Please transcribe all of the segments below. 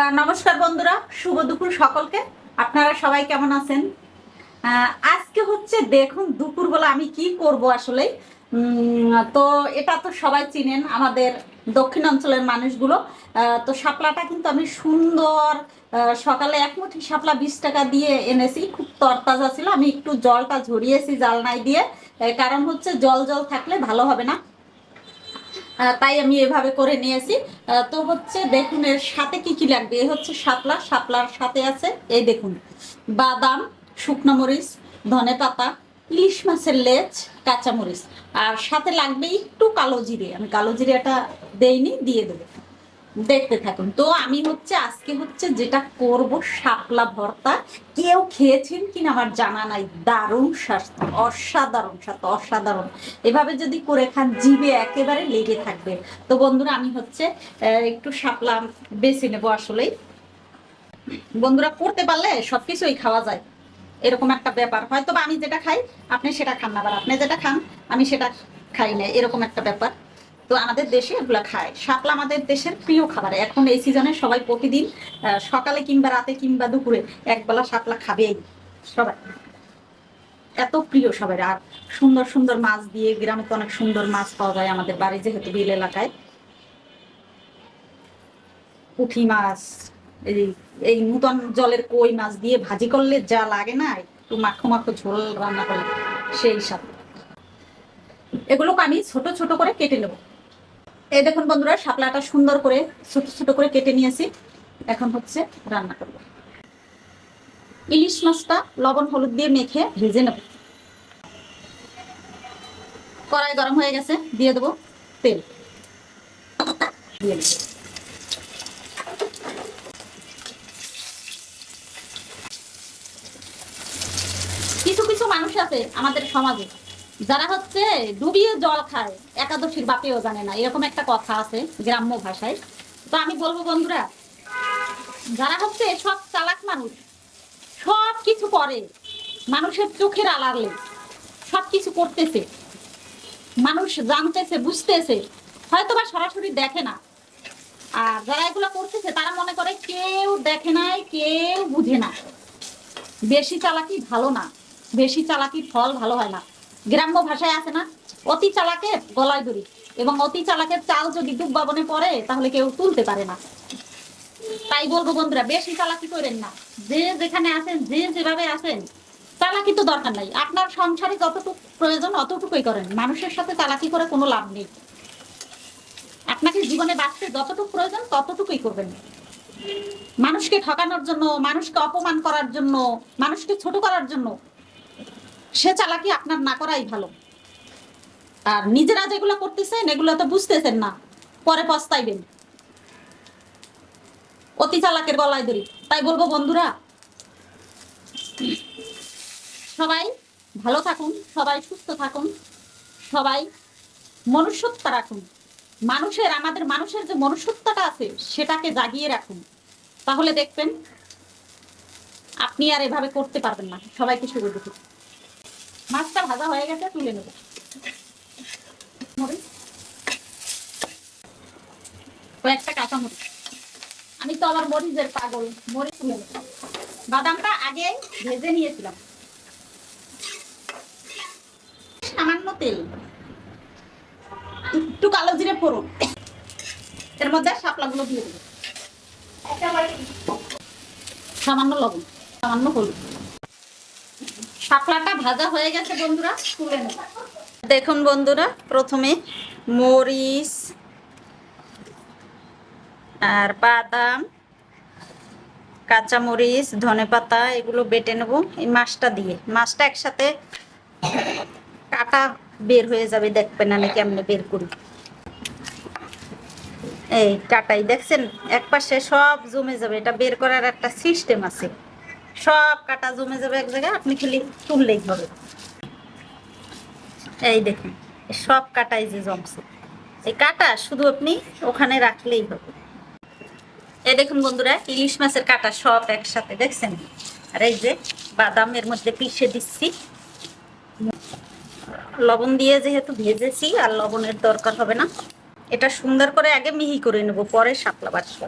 নমস্কার বন্ধুরা, শুভ দুপুর সকলকে। আপনারা সবাই কেমন আছেন? আজকে হচ্ছে দেখুন দুপুরবেলা আমি কি করব আসলে তো এটা তো সবাই চিনেন, আমাদের দক্ষিণ অঞ্চলের মানুষগুলো তো শাপলাটা কিন্তু আমি সুন্দর সকালে এক মুঠি শাপলা বিশ টাকা দিয়ে এনেছি, খুব তরতাজা ছিল। আমি একটু জলটা ঝরিয়েছি জালনায় দিয়ে। কারণ হচ্ছে জল জল থাকলে ভালো হবে না। তাই আমি এভাবে করে নিয়েছি। তো হচ্ছে দেখুন এর সাথে কি কি লাগবে? এ হচ্ছে শাপলা, শাপলার সাথে আছে এই দেখুন, বাদাম, শুকনো মরিচ, ধনে পাতা, ইলিশ মাছের লেজ কাঁচামরিচ আর সাথে লাগবে একটু কালো জিরে। আমি কালো জিরেটা দেইনি, দিয়ে দেবো। দেখতে থাকুন। তো আমি হচ্ছে, আজকে হচ্ছে যেটা করব, শাপলা ভর্তা। কেউ খেয়েছেন কিনা আমার জানা নাই। দারুণ স্বাস্থ্য, অসাধারণ স্বাস্থ্য, অসাধারণ। এভাবে যদি করে খান, জিভে একেবারে লেগে থাকবে। তো বন্ধুরা, আমি হচ্ছে একটু শাপলা বেছে নেব আসলেই। বন্ধুরা, করতে পারলে সবকিছুই খাওয়া যায়। এরকম একটা ব্যাপার। হয়তো আমি যেটা খাই, আপনি সেটা খান না, আবার আপনি যেটা খান, আমি সেটা খাই না। এরকম একটা ব্যাপার। তো আমাদের দেশে এগুলো খায়। শাপলা আমাদের দেশের প্রিয় খাবার। এখন এই সিজনে সবাই প্রতিদিন সকালে কিংবা রাতে কিংবা দুপুরে একবেলা শাপলা খাবেই। সবাই। এত প্রিয় সবাই। আর সুন্দর সুন্দর মাছ দিয়ে গ্রামে তো অনেক সুন্দর মাছ পাওয়া যায় আমাদের বাড়ি যেহেতু বিল এলাকায়। পুঁঠি মাছ, এই এই নূতন জলের কই মাছ দিয়ে ভাজি করলে যা লাগে না, একটু মাখো মাখো ঝোল রান্না করলে সেই সাথে এগুলোকে আমি ছোট ছোট করে কেটে নেব। এই দেখুন বন্ধুরা শাপলাটা সুন্দর করে, ছোট ছোট করে কেটে নিয়েছি। এখন হচ্ছে রান্না করব। ইলিশ মাছটা লবণ হলুদ দিয়ে মেখে ভেজে নেব। কড়াই গরম হয়ে গেছে, দিয়ে দেবো তেল। কিছু কিছু মানুষ আছে আমাদের সমাজে যারা হচ্ছে ডুবিয়ে জল খায়, একাদশীর বাপেও জানে না, এরকম একটা কথা আছে গ্রাম্য ভাষায়। তো আমি বলব বন্ধুরা, যারা হচ্ছে সব চালাক মানুষ, সব কিছু করে, মানুষের চোখের আড়ালে, সব কিছু করতেছে, মানুষ জানতেছে, বুঝতেছে হয়তো বা সরাসরি দেখে না। আর যারা এগুলো করতেছে, তারা মনে করে কেউ দেখে নাই, কেউ বুঝে না। বেশি চালাকি ভালো না, বেশি চালাকির ফল ভালো হয় না। গ্রাম্য ভাষায় আছে না? অতি চালাকের গলায় দড়ি এবং অতি চালাকের চাল যদি বাবনে পড়ে, তাহলে কেউ তুলতে পারে না। তাই বলব বন্ধুরা, বেশি চালাকি করেন না। যে যেখানে আছেন, যে যেভাবে আছেন, চালাকি তো দরকার নাই। আপনার সংসারে যতটুকু প্রয়োজন, অতটুকুই করেন। মানুষের সাথে চালাকি করে কোনো লাভ নেই। আপনাকে জীবনে বাঁচতে যতটুকু প্রয়োজন, ততটুকুই করবেন। মানুষকে ঠকানোর জন্য, মানুষকে অপমান করার জন্য, মানুষকে ছোট করার জন্য সে চালাকি আপনার না করাই ভালো। আর নিজেরা যেগুলো করতেছেন, এগুলো তো বুঝতেছেন না। পরে পস্তাইবেন। অতি চালাকের গলায় দড়ি তাই বলব, বন্ধুরা, সবাই ভালো থাকুন, সবাই সুস্থ থাকুন, সবাই মনুষ্যত্ব রাখুন। মানুষের, আমাদের মানুষের যে মনুষ্যত্বটা আছে, সেটাকে জাগিয়ে রাখুন। তাহলে দেখবেন, আপনি আর এভাবে করতে পারবেন না। সবাইকে দেখুন মাছটা ভাজা হয়ে গেছে, তুলে নেব। কয়েকটা কাঁচা মরিচ আমি তো আবার মরিচের পাগল, মরিচ তুলে নেব। বাদামটা আগে ভেজে নিয়েছিলাম। সামান্য তেল। একটু কালো জিরে ফোড়ন। এর মধ্যে শাপলাগুলো দিয়ে দেবো। সামান্য লবণ, সামান্য হলুদ। শাপলাটা ভাজা হয়ে গেছে, বন্ধুরা। তুলে নেব দেখুন বন্ধুরা, প্রথমে মরিচ আর বাদাম, কাঁচামরিচ, ধনে পাতা, এগুলো বেটে নেব এই মাছটা দিয়ে। মাছটা একসাথে কাটা বের হয়ে যাবে, দেখবেন আমি কেমনে বের করি। এই কাটাই, দেখছেন? এক পাশে সব জমে যাবে, এটা বের করার একটা সিস্টেম আছে। সব কাটা জমে যাবে এক জায়গায়, আপনি খালি তুললেই হবে। এই দেখুন সব কাটাই যে জমছে। এই কাটা শুধু আপনি ওখানে রাখলেই হবে। এই দেখুন বন্ধুরা, ইলিশ মাছের কাটা সব একসাথে, দেখছেন? আর এই যে বাদামের মধ্যে পিষে দিচ্ছি। লবণ দিয়ে যেহেতু ভেজেছি, আর লবণের দরকার হবে না। এটা সুন্দর করে আগে মিহি করে নেব, পরে শাপলা বাটবো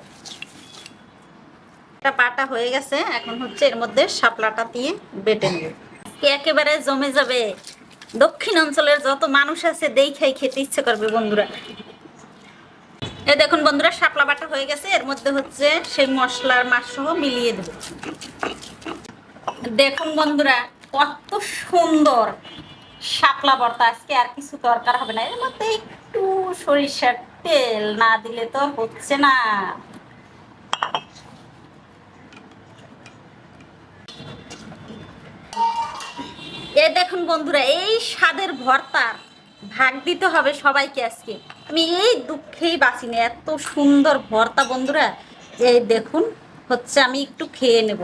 শাকটা বাটা হয়ে গেছে, এখন হচ্ছে এর মধ্যে শাপলাটা দিয়ে বেটে নেব। একেবারে জমে যাবে। দক্ষিণ অঞ্চলের যত মানুষ আছে, দেখেই খেতে ইচ্ছে করবে বন্ধুরা। এই দেখুন বন্ধুরা, শাপলা বাটা হয়ে গেছে। এর মধ্যে হচ্ছে সেই মশলার মাছ সহ মিলিয়ে দেব। দেখুন বন্ধুরা, কত সুন্দর শাপলা ভর্তা। আজকে আর কিছু দরকার হবে না। এর মধ্যে একটু সরিষার তেল না দিলে তো হচ্ছে না। এ দেখুন বন্ধুরা, এই স্বাদের ভর্তার ভাগ দিতে হবে সবাইকে আজকে। আমি এই দুঃখেই বাঁচি না এত সুন্দর ভর্তা বন্ধুরা। এই দেখুন, হচ্ছে আমি একটু খেয়ে নেব।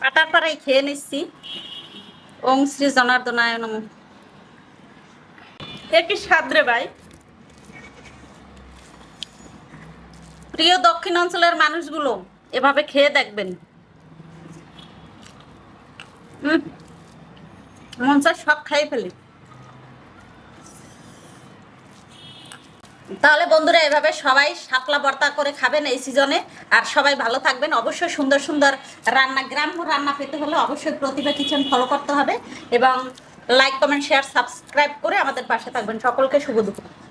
পাটার পাড়াই খেয়ে নিচ্ছি। ওং শ্রী জনার্দনায় নম একই স্বাদ রে ভাই? প্রিয় দক্ষিণ অঞ্চলের মানুষগুলো এভাবে খেয়ে দেখবেন। মন চায় সব খাই ফেলি। তাহলে বন্ধুরা, এভাবে সবাই শাপলা বর্তা করে খাবেন এই সিজনে। আর সবাই ভালো থাকবেন। অবশ্যই সুন্দর সুন্দর রান্না, গ্রাম্য রান্না পেতে হলে অবশ্যই প্রতিভা কিচেন ফলো করতে হবে। এবং লাইক কমেন্ট শেয়ার সাবস্ক্রাইব করে আমাদের পাশে থাকবেন। সকলকে শুভ দুপুর।